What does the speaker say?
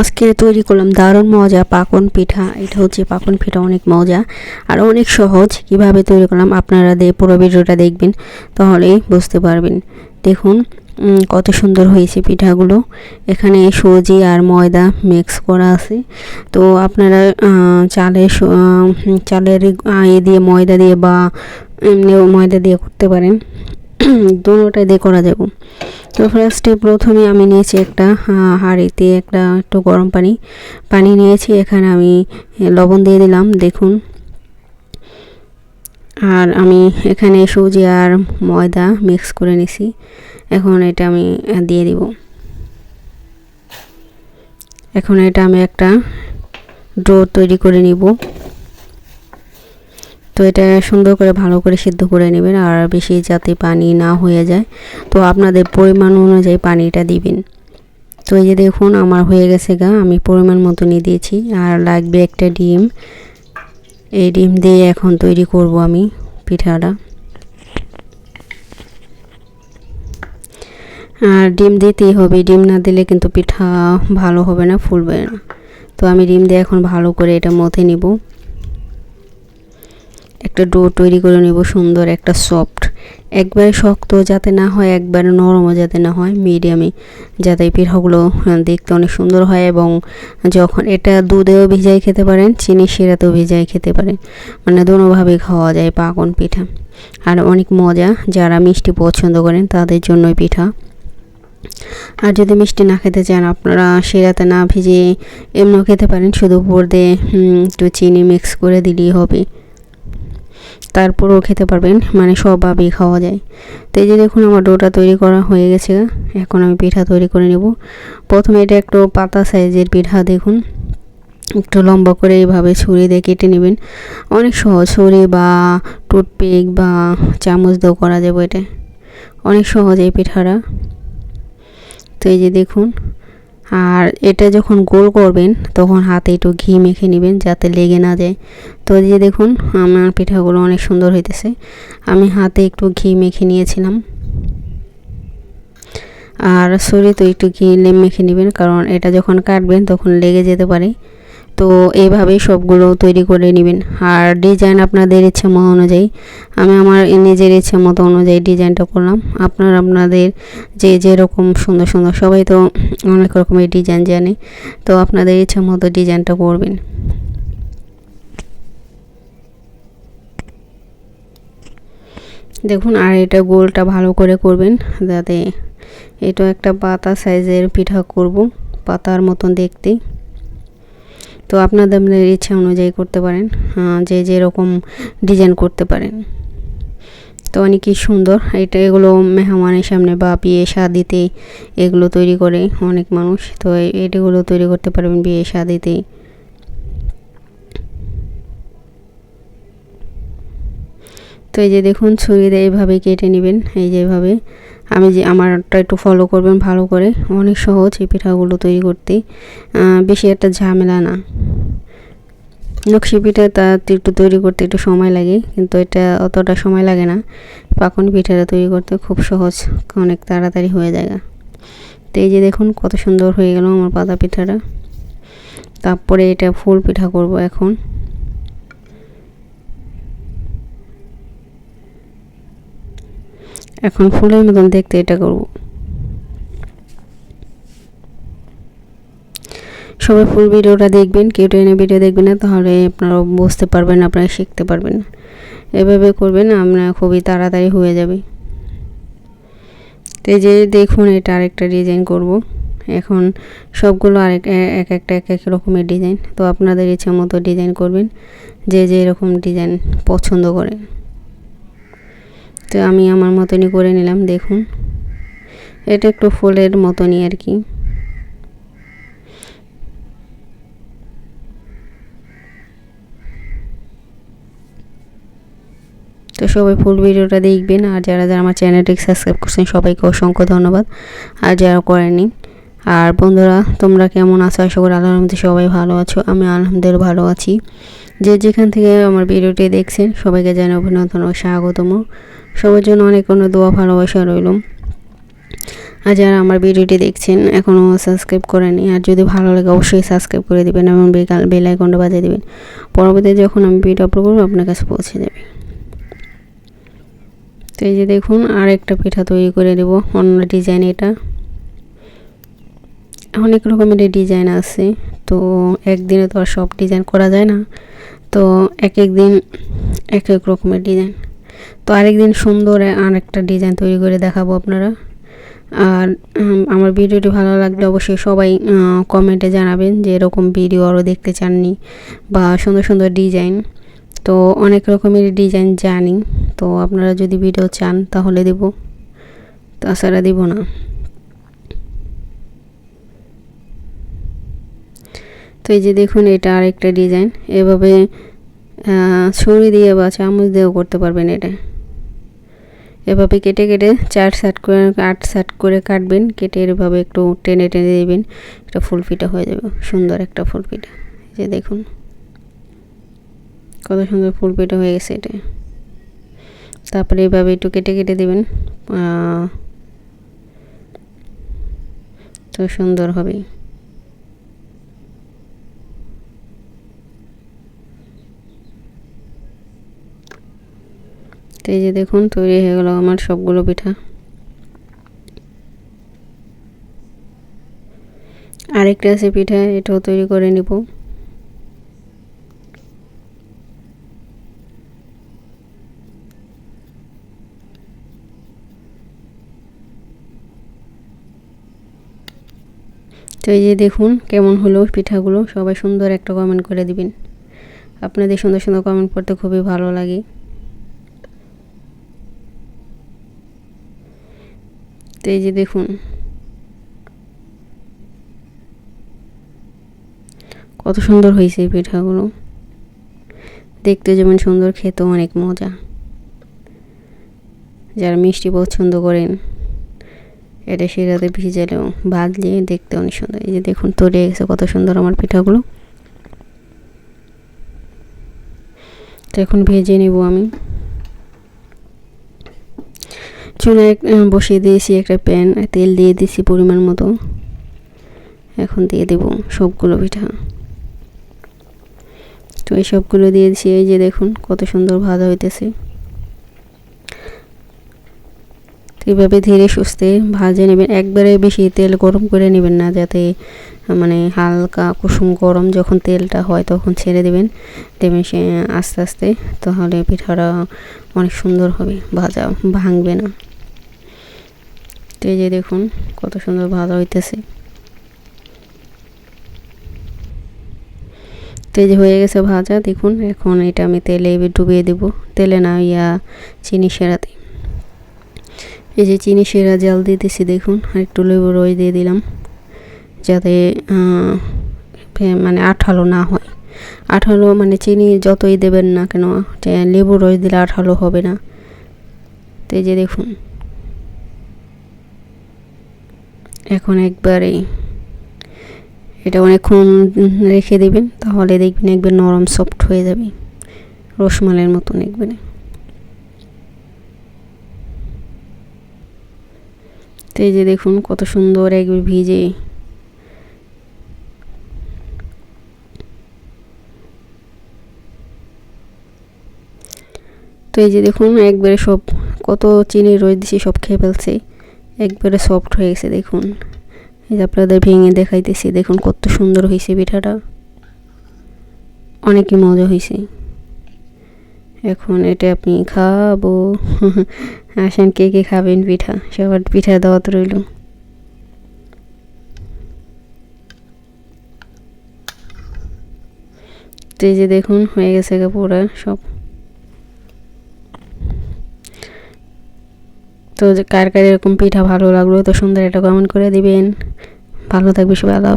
আজকে তৈরি করলাম দারুণ মজা, পাকন পিঠা। এটা হচ্ছে পাকন পিঠা, অনেক মজা। আর অনেক সহজ কীভাবে তৈরি করলাম, আপনারা দিয়ে পুরো ভিডিওটা দেখবেন, তাহলেই বুঝতে পারবেন। দেখুন কত সুন্দর হয়েছে পিঠাগুলো। এখানে সুজি আর ময়দা মিক্স করা আছে। তো আপনারা চালের চালের এ দিয়ে ময়দা দিয়ে বা এমনিও ময়দা দিয়ে করতে পারেন। দুটোটাই দিয়ে করা যাবে। তো ফার্স্টে প্রথমে আমি নিয়েছি একটা হাঁড়িতে একটা একটু গরম পানি। পানি নিয়েছি, এখানে আমি লবণ দিয়ে দিলাম, দেখুন। আর আমি এখানে সুজি আর ময়দা মিক্স করে নিছি। এখন এটা আমি দিয়ে দিব। এখন এটা আমি একটা ডো তৈরি করে নিব। তো এটা সুন্দর করে ভালো করে সিদ্ধ করে নেবেন আর বেশি যাতে পানি না হয়ে যায়। তো আপনাদের পরিমাণ অনুযায়ী পানিটা দিবেন। তো এই যে দেখুন, আমার হয়ে গেছে গা, আমি পরিমাণ মতো নিয়ে দিয়েছি। আর লাগবে একটা ডিম। এই ডিম দিয়ে এখন তৈরি করব আমি পিঠাটা। আর ডিম দিতেই হবে। ডিম না দিলে কিন্তু পিঠা ভালো হবে না, ফুলবে না। তো আমি ডিম দিয়ে এখন ভালো করে এটা মথে নিব। একটা ডো তৈরি করে নেব সুন্দর একটা সফট। একবারে শক্ত যাতে না হয়, একবারে নরমও যাতে না হয় মিডিয়ামে যাতে পিঠাগুলো দেখতে অনেক সুন্দর হয় এবং যখন এটা দুধেও ভিজাই খেতে পারেন চিনি শিরাতেও ভিজাই খেতে পারেন মানে দোনোভাবে খাওয়া যায় পাকন পিঠা। আর অনেক মজা, যারা মিষ্টি পছন্দ করেন তাদের জন্য পিঠা। আর যদি মিষ্টি না খেতে চান, আপনারা সেরাতে না ভিজে এমনিও খেতে পারেন, শুধু উপর দিয়ে একটু চিনি মিক্স করে দিলেই হবে। তারপরেও খেতে পারবেন মানে সবভাবেই খাওয়া যায়। তো এই যে দেখুন, আমার ডোটা তৈরি করা হয়ে গেছে। এখন আমি পিঠা তৈরি করে নেব। প্রথমে এটা একটু পাতা সাইজের পিঠা দেখুন। একটু লম্বা করে এইভাবে ছুরি দিয়ে কেটে নেবেন। অনেক সহজ, ছুরি বা টুথপিক বা চামচ দিয়েও করা যাবে এটা। অনেক সহজ এই পিঠাটা। তো এই যে দেখুন আর এটা যখন গোল করবেন, তখন হাতে একটু ঘি মেখে নেবেন যাতে লেগে না যায়। তো যে দেখুন, আমার পিঠাগুলো অনেক সুন্দর হইতেছে। আমি হাতে একটু ঘি মেখে নিয়েছিলাম। আর শরীর তো একটু ঘি মেখে নেবেন, কারণ এটা যখন কাটবেন তখন লেগে যেতে পারে। তো এইভাবেই সবগুলো তৈরি করে নেবেন। আর ডিজাইন আপনাদের ইচ্ছে মতো অনুযায়ী, আমি আমার নিজের ইচ্ছে মতো অনুযায়ী ডিজাইনটা করলাম। আপনার, আপনাদের যে যেরকম সুন্দর সুন্দর, সবাই তো অনেক রকমের ডিজাইন জানে, তো আপনাদের ইচ্ছে মতো ডিজাইনটা করবেন। দেখুন, আর এটা গোলটা ভালো করে করবেন, যাতে এটা একটা পাতা সাইজের পিঠা করব, পাতার মতন দেখতে। তো আপনাদের ইচ্ছা অনুযায়ী করতে পারেন যে যেরকম ডিজাইন করতে পারেন। তো অনেকই সুন্দর, এটা এগুলো মেহমানের সামনে বা বিয়ে শাদিতে এগুলো তৈরি করে অনেক মানুষ, তো এগুলো তৈরি করতে পারবেন বিয়ে শাদিতে। তো এই যে দেখুন ছুরি দিয়ে এইভাবে কেটে নেবেন, এই যে এভাবে আমি যে আমারটা একটু ফলো করবেন ভালো করে। অনেক সহজ এই পিঠাগুলো তৈরি করতে। বেশি একটা ঝামেলা না। নকশি পিঠা তা একটু তৈরি করতে একটু সময় লাগে, কিন্তু এটা অতটা সময় লাগে না। পাকন পিঠাটা তৈরি করতে খুব সহজ, অনেক তাড়াতাড়ি হয়ে যায় তো এই যে দেখুন কত সুন্দর হয়ে গেল আমার পাতা পিঠাটা। তারপরে এটা ফুল পিঠা করব এখন। এখন ফুলের মতন দেখতে এটা করব। সবাই ফুল ভিডিওটা দেখবেন, কেউ টেনে ভিডিও দেখবেন না, তাহলে আপনারা বুঝতে পারবেন, আপনারা শিখতে পারবেন। এভাবে করবেন, আমরা খুবই তাড়াতাড়ি হয়ে যাবে। তো যে দেখুন, এটা আরেকটা ডিজাইন করব। এখন সবগুলো আরেক এক একটা, এক এক রকমের ডিজাইন তো আপনাদের ইচ্ছা মতো ডিজাইন করবেন, যে যে এরকম ডিজাইন পছন্দ করেন। তো আমি আমার মতনই করে নিলাম, দেখুন। এটা একটু ফুলের মতনই আর কি। তো সবাই ফুল ভিডিওটা দেখবেন, আর যারা যারা আমার চ্যানেলটি সাবস্ক্রাইব করছেন, সবাইকে অসংখ্য ধন্যবাদ। আর যারা করেনি আর বন্ধুরা, তোমরা কেমন আছো? আশা করি আল্লাহর সবাই ভালো আছো। আমি আলহামদুলিল্লাহ ভালো আছি। যে যেখান থেকে আমার ভিডিওটি দেখছেন, সবাইকে জানাই অভিনন্দন ও স্বাগতম। সবার জন্য অনেক অনেক দোয়া, ভালোবাসা রইল। আর যারা আমার ভিডিওটি দেখছেন এখনও সাবস্ক্রাইব করেনি আর যদি ভালো লাগে অবশ্যই সাবস্ক্রাইব করে দেবেন এবং বেকাল, বেল আইকনটা বাজিয়ে দেবেন। পরবর্তীতে যখন আমি ভিডিও আপলোড করব, আপনার কাছে পৌঁছে যাবে তো এই যে দেখুন আর একটা পিঠা তৈরি করে দেবো অন্য ডিজাইন এটা। অনেক রকমের ডিজাইন আছে। তো একদিনে তো আর সব ডিজাইন করা যায় না। তো এক এক দিন এক এক রকমের ডিজাইন তো আরেকদিন সুন্দর আর একটা ডিজাইন তৈরি করে দেখাবো আপনারা। আর আমার ভিডিওটি ভালো লাগলে অবশ্যই সবাই কমেন্টে জানাবেন যে এরকম ভিডিও আরও দেখতে চাননি বা সুন্দর সুন্দর ডিজাইন তো অনেক রকমের ডিজাইন জানি। তো আপনারা যদি ভিডিও চান তাহলে দেব। তাছাড়া দেব না। তো এই যে দেখুন, এটা আরেকটা ডিজাইন। এভাবে ছুরি দিয়ে বা চামচ দিয়েও করতে পারবেন এটা। এভাবে কেটে কেটে চার সাট করে, আট সাট করে কাটবেন। কেটে এভাবে একটু টেনে টেনে দেবেন। একটা ফুল পিঠা হয়ে যাবে। সুন্দর একটা ফুল পিঠা যে দেখুন, কত সুন্দর ফুল পিঠা হয়ে গেছে এটা। তারপরে এভাবে একটু কেটে কেটে দেবেন। তো সুন্দর হবে তো এই যে দেখুন, তৈরি হয়ে গেল আমার সবগুলো পিঠা। আরেকটা আছে পিঠা, এটাও তৈরি করে নিব। তো এই যে দেখুন, কেমন হলো পিঠাগুলো, সবাই সুন্দর একটা কমেন্ট করে দিবেন। আপনাদের সুন্দর সুন্দর কমেন্ট করতে খুবই ভালো লাগে। তো এই যে দেখুন। কত সুন্দর হয়েছে এই পিঠাগুলো দেখতে যেমন সুন্দর, খেতেও অনেক মজা। যারা মিষ্টি পছন্দ করেন, এটা শিরাতে ভিজালেও দিয়ে দেখতে অনেক সুন্দর। এই যে দেখুন, তৈরি গেছে কত সুন্দর আমার পিঠাগুলো। তো এখন ভেজে নেব আমি। চুলায় বসিয়ে দিয়েছি একটা প্যান, তেল দিয়ে দিয়েছি পরিমাণ মতো। এখন দিয়ে দেব সবগুলো পিঠা। তো এই সবগুলো দিয়ে দিয়েছি, এই যে দেখুন কত সুন্দর ভাজা হইতেছে। এভাবে ধীরে সুস্থে ভাজে নেবেন। একবারে বেশি তেল গরম করে নেবেন না, যাতে মানে হালকা কুসুম গরম যখন তেলটা হয় তখন ছেড়ে দেবেন। দেবেন সে আস্তে আস্তে, তাহলে পিঠাটা অনেক সুন্দর হবে, ভাজা ভাঙবে না। তো যে দেখুন কত সুন্দর ভাজা হইতেছে। তো এই যে হয়ে গেছে ভাজা, দেখুন এখন এটা আমি তেলে ডুবিয়ে দেব। তেলে না ইয়া চিনি সেরাতে এই যে চিনি সেরা জাল দিতেছি দেখুন আর একটু লেবু রস দিয়ে দিলাম যাতে মানে আঠালো না হয়। আঠালো মানে চিনি যতই দেবেন না কেন লেবু রস দিলে আঠালো হবে না। তো এই যে দেখুন এখন একবারে এটা অনেকক্ষণ রেখে দেবেন, তাহলে দেখবেন একবার নরম সফট হয়ে যাবে। রসমালের মতন একবারে। তো এই যে দেখুন কত সুন্দর একবার ভিজে। তো এই যে দেখুন একবারে সব কত চিনি রয়ে দিছি সব খেয়ে ফেলছে। একবারে সফট হয়ে গেছে, দেখুন। এই যে আপনাদের ভেঙে দেখাইতেছি, দেখুন কত সুন্দর হয়েছে পিঠাটা। অনেকই মজা হয়েছে এখন এটা আপনি খাব। আসেন, কে কে খাবেন পিঠা? সবার পিঠা দাওয়াত রইল। তো এই যে দেখুন, হয়ে গেছে পুরা সব। তো কার কার এরকম পিঠা ভালো লাগল, তো সুন্দর একটা কমেন্ট করে দিবেন। ভালো থাকবে সবাই, আল্লাহ